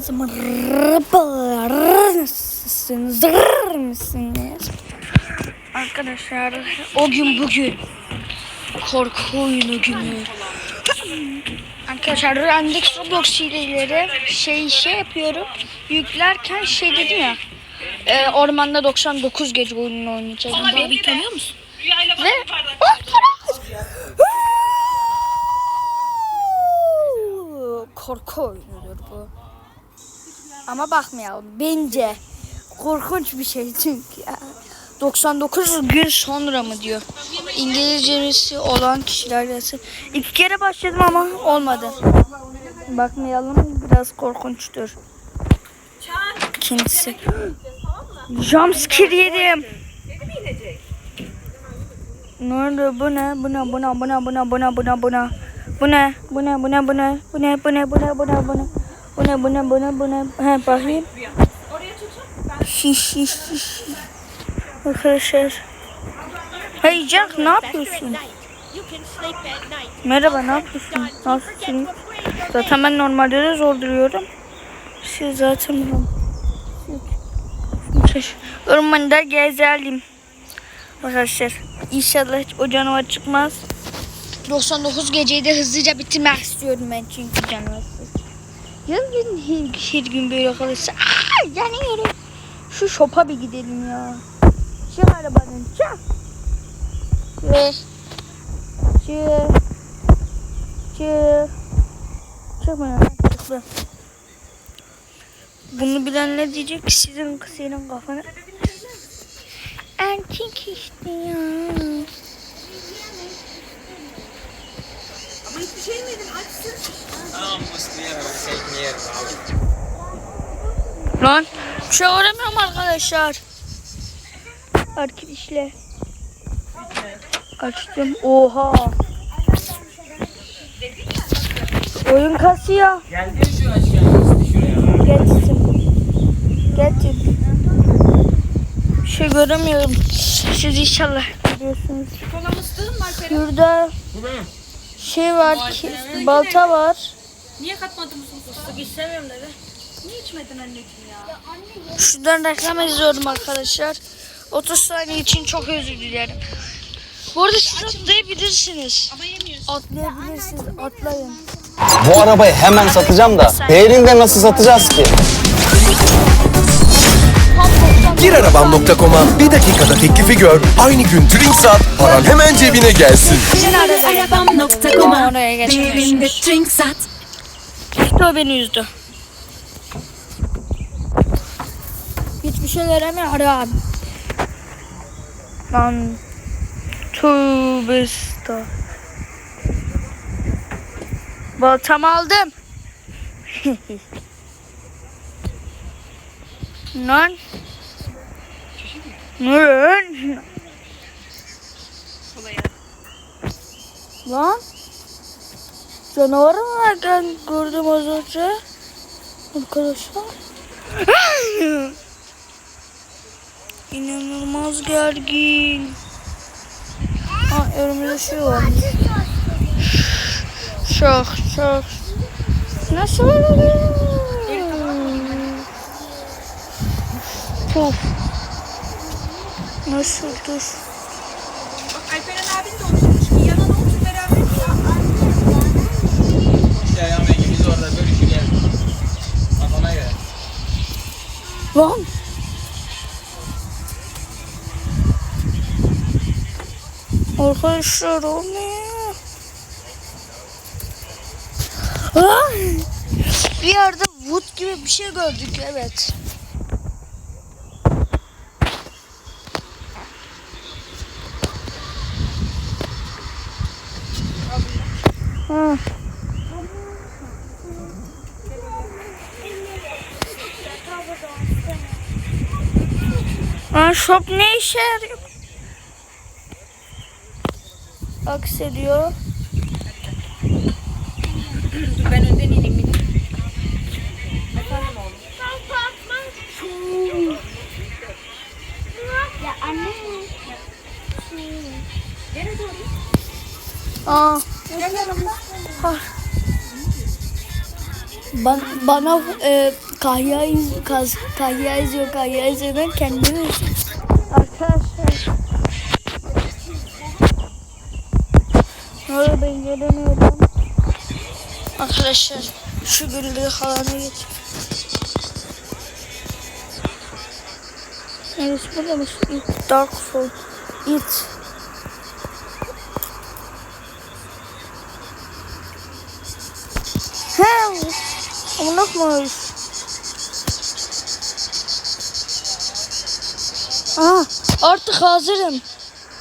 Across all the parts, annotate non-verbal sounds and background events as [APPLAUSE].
Hepinize merhabalar. Mısınız? Arkadaşlar o gün bugün korku oyunu günü. Arkadaşlar Randex Roblox hileleri şey şey yapıyorum. Yüklerken şey dedim ya. E, ormanda 99 gece oyununu oynayacağım. Abi tanıyor musun? Ve korku oyunudur bu. Ama bakmayalım. Bence korkunç bir şey çünkü ya. 99 gün sonra mı diyor. İngilizcesi olan kişiler yazsın. İki kere başladım ama olmadı. Bakmayalım biraz korkunçtur. İkincisi. Jumpscare yedim. Ne? Bu ne? Bu ne? Bu ne? Bu ne? Bu ne? Bu ne? Bu ne? Bu ne? Bu ne? Bu ne? Bu ne? Bu ne? Bu ne? Bu ne? Bu ne? Bu ne? Bu ne? Bu ne? Bu ne? Bu ne? He bakayım. Şiş şiş şiş. Arkadaşlar. Hey Jack ne yapıyorsun? Merhaba ne yapıyorsun? Nasılsın? Zaten ben normalde de zor duruyorum. Siz zaten Ormanda gezelim. Arkadaşlar inşallah hiç o canavar çıkmaz. 99 geceyi de hızlıca bitirmek istiyorum ben çünkü canavarsız. Yarın her, her gün böyle kalırsa aa, yanıyorum. Şu şopa bir gidelim ya. Çık arabanın çık. Ve çık. Çık. Çıkma ya. Çıkma. Bunu bilen ne diyecek? Sizin senin kafanı. Erkek işte ya. Hiçbir şey yemedin açsın. Tamam mısın yer sen yer abi. Lan bir şey öğrenmiyorum arkadaşlar. Arkadaşlar. Açtım. Oha. Oyun kasıyor. Geldi şu aç şuraya. Geçtim. Geçtim. Bir şey göremiyorum. Siz inşallah görüyorsunuz. Kola mıstığın var Ferhat. Şurada Bu benim. Şey var ki balta var. Niye katmadın mısın? İstemiyorum dedi. Niye içmedin anneciğim ya? Şuradan reklam izliyorum arkadaşlar. 30 saniye için çok özür dilerim. Bu arada siz atlayabilirsiniz. Ama yemiyorsun. Atlayabilirsiniz. Atlayın. Bu arabayı hemen satacağım da değerinde nasıl satacağız ki? Girarabam.com'a bir dakikada teklifi gör, aynı gün trink sat, paran hemen cebine gelsin. Arabam.com'a Oraya Değerinde geçemiyorsunuz. drink sat. İşte o beni üzdü. Hiçbir şey göremiyorum. Lan tövbe estağfurullah. Baltamı aldım. [LAUGHS] Lan. Lan. Lan. Canavar mı var ben gördüm az önce? Arkadaşlar. [LAUGHS] İnanılmaz gergin. Ha önümüzde şey var. Çok çok. Nasıl oluyor? Puf. Nasıl dur? Bak Alperen abin de oturmuş. Yana da otur beraber. İşte ayağım ikimiz orada görüşürüz. Kafana göre. Lan. Arkadaşlar o ne? Bir yerde wood gibi bir şey gördük evet. Shop ne işe yarıyor? Aksediyor. Dur ben önden ineyim. Efendim oğlum. Ya anne. Nereye doğru? Aa. Ban, bana e, kahya, iz, kaz, kahya izliyor, kahya izliyor. Ben kendimi. Arkadaşlar. Ne oldu ben göremiyorum. Arkadaşlar şu güldüğü halana geç. Evet burada mı? It dark full. It. He. Unutmuş. Aa, artık hazırım.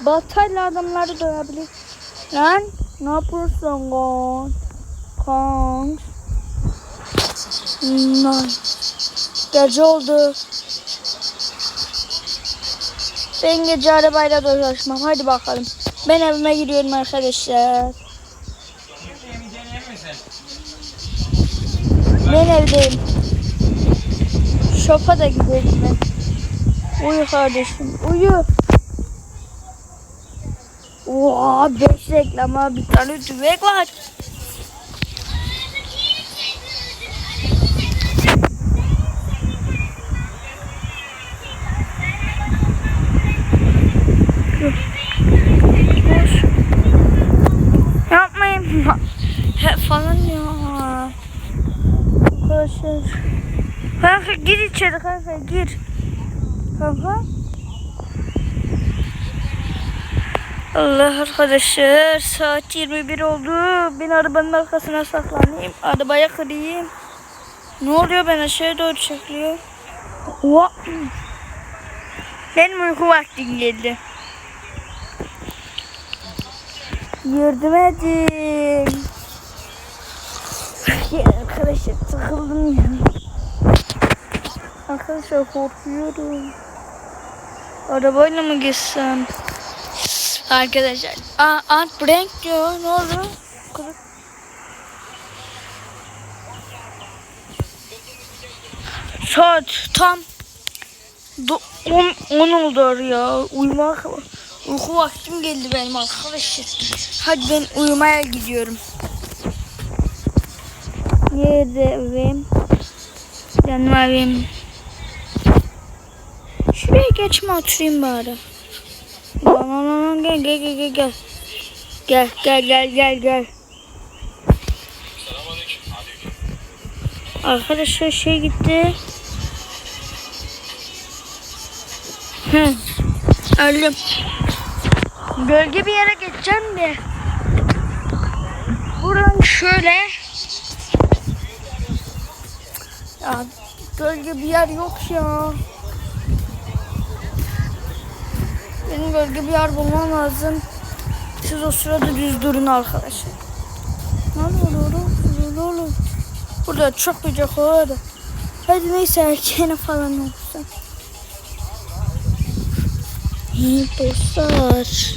Baltayla adamları dövebilir. Lan ne yapıyorsun lan? Kan. Lan. Gece oldu. Ben gece arabayla dolaşmam. Hadi bakalım. Ben evime gidiyorum arkadaşlar. Ben evdeyim. Şopa da gidelim ben. Uyu kardeşim. Uyu. Oha 5 reklama bir tane tüfek var. Yapmayın. Falan ya. Arkadaşlar. Kanka gir içeri kanka gir. Kanka. Allah arkadaşlar saat 21 oldu. Ben arabanın arkasına saklanayım. Arabaya kırayım. Ne oluyor ben aşağıya doğru çekiliyor. Oha. Benim uyku vaktim geldi. Yardım edin. Arkadaşlar sıkıldım ya. Arkadaşlar korkuyorum. Arabayla mı geçsem? Arkadaşlar. Aa, Ant Brank diyor. Ne oldu? Kırık. Saat tam 10 10 oldu ya. Uyumak uyku vaktim geldi benim arkadaşlar. Hadi ben uyumaya gidiyorum. Nerede evim? Canım evim. Geçme oturayım bari. Gel gel gel gel gel. Gel gel gel gel gel. Arkadaşlar şey gitti. Hı. Öldüm. Gölge bir yere geçeceğim de. Buradan şöyle. Ya gölge bir yer yok ya. Benim gölge bir yer bulmam lazım. Siz o sırada düz durun arkadaşlar. Ne oluyor oğlum? Ne oluyor? Burada çok sıcak oldu. Hadi neyse erkeğine falan olsun. İyi dostlar.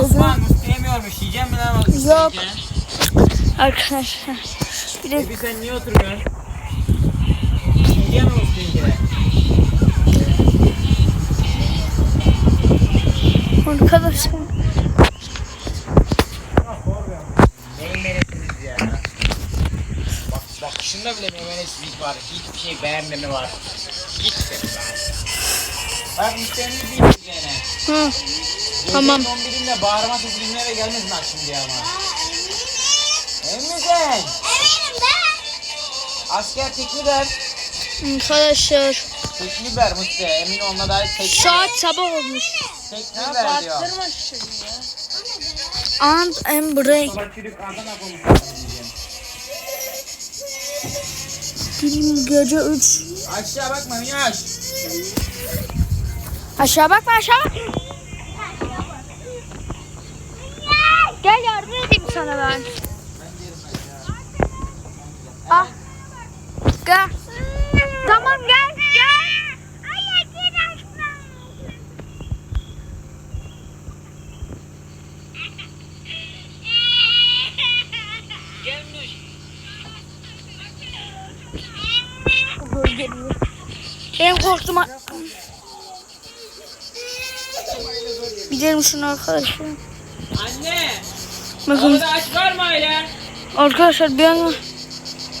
Osman yemiyormuş. Yiyeceğim mi lan? o Yok. Arkadaşlar. Bir de Ebi sen niye oturuyorsun? O yiyeceğim? arkadaşlar. Neyin menesiniz ya? Bak bakışında bile memenesizlik var. Hiçbir şey beğenmeme var. Hiç var. Bak müşterimiz değil izleyene. Hı. Tamam. Gecenin 11'inde bağırma sesi eve gelmesin bak şimdi ama. Emin misin? Eminim ben. Asker tekli ver. Arkadaşlar. Tekli ver Musti. Emin olma da tekli Saat sabah olmuş. Tekli ver diyor. Ant and break. Konuşuyor diyeceğim. Film gece 3. Aşağı bakma Minaj. Aşağı bakma aşağı bakma. Gel yardım edeyim sana ben. Ah. Gel. Tamam gel gel. Ben korktum. Gidelim şunu arkadaşlar. Anne. Bakın Orada aç var mı arkadaşlar bir an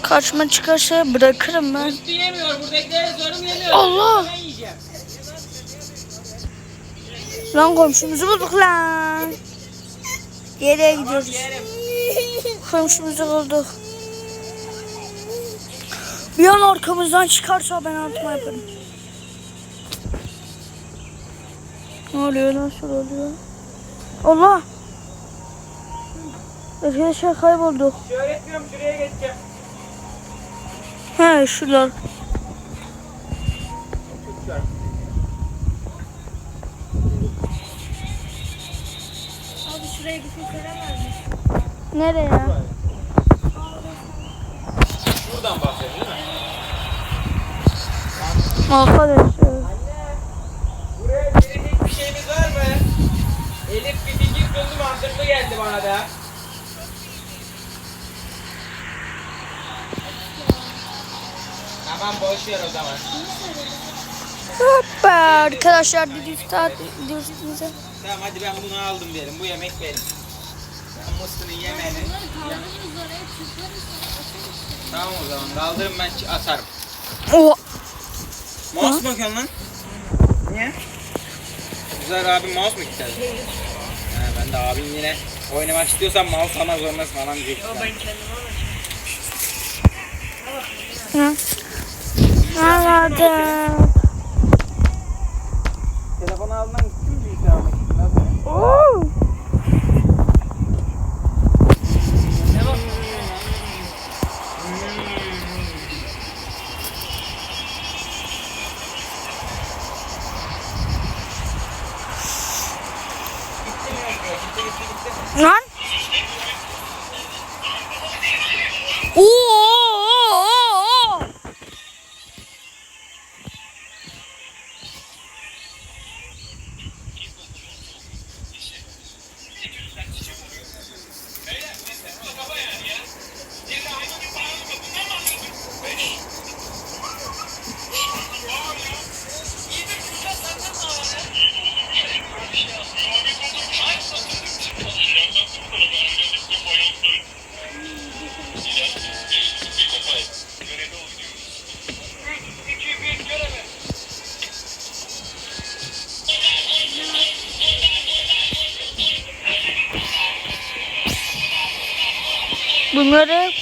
kaçma çıkarsa bırakırım ben. Üstü yemiyor. Buradakileri zorun yemiyor. Allah! Lan komşumuzu bulduk lan. Nereye gidiyoruz? Yerim. Komşumuzu bulduk. Bir an arkamızdan çıkarsa ben altıma yaparım. Ne oluyor nasıl oluyor? Allah! Arkadaşlar kaybolduk. Şöyle etmiyorum şuraya geçeceğim. He şuralar. Abi şuraya gitmek söylemez mi? Nereye? Buradan bahsediyorum değil mi? Arkadaşlar. Da. Tamam boş ver o zaman. Hoppa arkadaşlar bir saat diyorsunuz. Tamam hadi ben bunu aldım diyelim. Bu yemek benim. Ben mıstını yemeğini. Tamam o zaman kaldırın ben atarım. Oh. Mouse mu bakıyorsun lan? Niye? Güzel abi mouse mu ister? He, ben de abim yine oynamak istiyorsan mouse almak zorundasın falan diyecek. Hı. Anladım. Bunları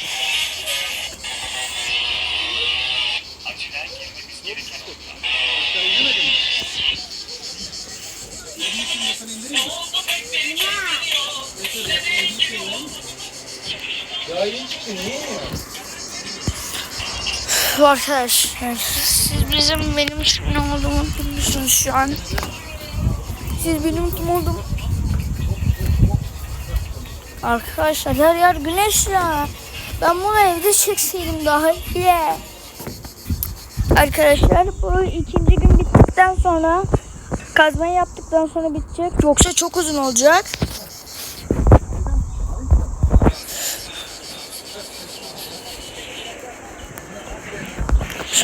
Arkadaşlar siz bizim benim kim olduğumu biliyorsunuz şu an. Siz benim kim olduğumu Arkadaşlar her yer güneş. Ben bunu evde çekseydim daha iyi. Arkadaşlar bu ikinci gün bittikten sonra kazmayı yaptıktan sonra bitecek. Yoksa çok uzun olacak.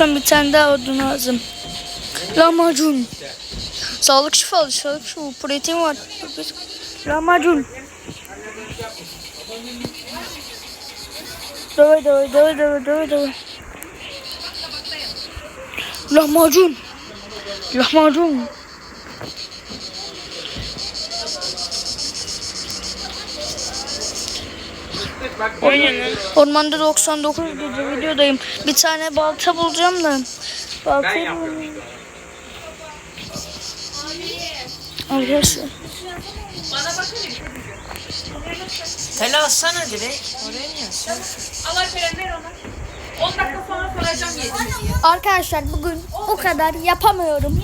An bir tane daha odun lazım. Lahmacun. Sağlık şifalı, sağlık şifalı. Protein var. Lahmacun. Dövür dövür dövür dövür dövür dövür. Lahmacun. Lahmacun. Ormanda 99 gece videodayım. Bir tane balta bulacağım da. Baltayı bulayım. Arkadaşlar. Bana bakın. Hele şey atsana direkt. Oraya niye? Allah Kerem ver ona. 10 dakika sonra soracağım yedi. Arkadaşlar bugün bu kadar yapamıyorum.